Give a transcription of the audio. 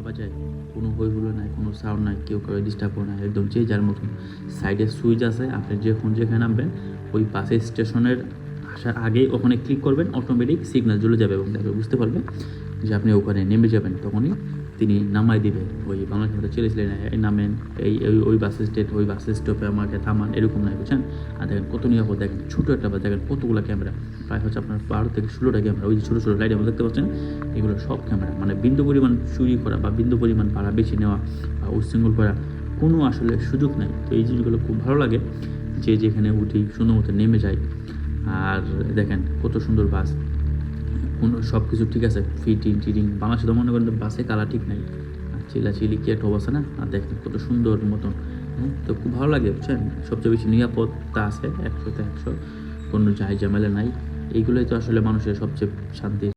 ভাবা যায়। কোনো হই হুলো নাই, কোনো সাউন্ড নাই, কেউ কেউ ডিস্টার্ব নাই একদম যে যার মতন। সাইডে সুইচ আছে, আপনি যখন যেখানে নামবেন, ওই পাশে স্টেশনের আসার আগেই ওখানে ক্লিক করবেন অটোমেটিক সিগনাল জ্বলে যাবে এবং তারপরে বুঝতে পারবেন যে আপনি ওখানে নেমে যাবেন। তখনই তিনি নামাই দিবে। ওই বাংলাদেশের মধ্যে চলেছিলেন এই নামেন এই ওই- বাস স্টেট ওই বাস স্টপে আমাকে থামান, এরকম নাই, বুঝছেন? আর দেখেন কত নিরাপদ, দেখেন ছোটো একটা বাস দেখেন কতগুলো ক্যামেরা প্রায় হচ্ছে আপনার বারো থেকে ষোলোটা ক্যামেরা ওই যে ছোটো ছোটো লাইট আমরা দেখতে পাচ্ছেন? এগুলো সব ক্যামেরা মানে বিন্দু পরিমাণ চুরি করা বা বিন্দু পরিমাণ ভাড়া বেশি নেওয়া বা উচ্ছৃঙ্খল করা কোনো আসলে সুযোগ নাই। তো এই জিনিসগুলো খুব ভালো লাগে যে যেখানে উঠি সুন্দর মতো নেমে যায়। আর দেখেন কত সুন্দর বাস সব কিছু ঠিক আছে? ফিটিং, টিটিং, বাংলাদেশে তো মনে করেন বাসে কালা ঠিক নাই। আর চিলা চিলি কি একটা অবস্থা না? আর দেখেন কত সুন্দর মতন হ্যাঁ? তো খুব ভালো লাগে, বুঝছেন? সবচেয়ে বেশি নিরাপত্তা আছে একশোতে একশো, কোনো যাই ঝামেলা নাই। এইগুলোই তো আসলে মানুষের সবচেয়ে শান্তি।